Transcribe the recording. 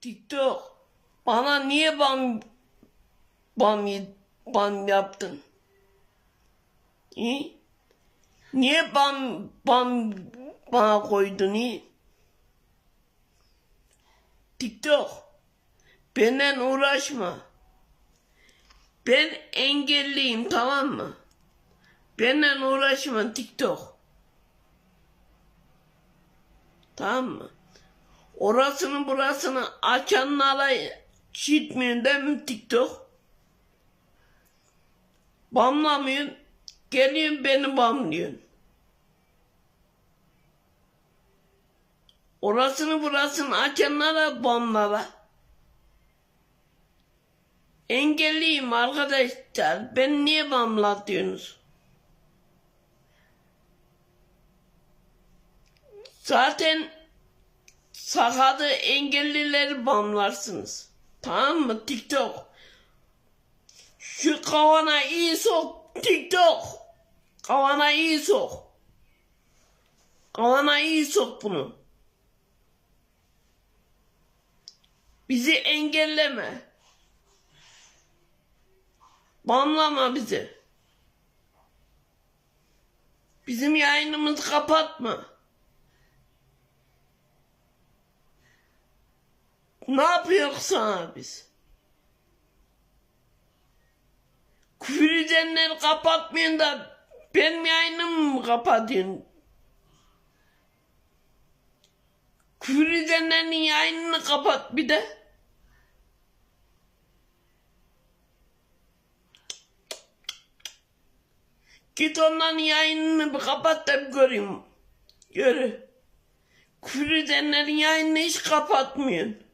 TikTok. Bana niye bam bam bam yaptın? İyi? Niye bam bam bana koydun iyi? TikTok. Benden uğraşma. Ben engelliyim tamam mı? Benden uğraşma TikTok. Tamam mı? Orasını burasını açanlara çitmiyorsun değil mi TikTok? Bamlamıyorsun. Geliyorsun beni bamlıyorsun. Orasını burasını açanlara bamlara. Engelliyim arkadaşlar. Ben niye bamlatıyorsunuz? Zaten sakadı engellileri bamlarsınız. Tamam mı TikTok? Şu kavana iyi sok TikTok. Kavana iyi sok. Kavana iyi sok bunu. Bizi engelleme. Banlama bizi. Bizim yayınımızı kapatma. Ne yapıyoruz sana biz? Küfür edenleri kapatmayın da benim yayınımı mı kapatıyorsun? Küfür edenlerin yayınını kapat bir de. Git onların yayınını bir kapat da bir göreyim. Yürü. Küfür edenlerin yayınını hiç kapatmıyorsun.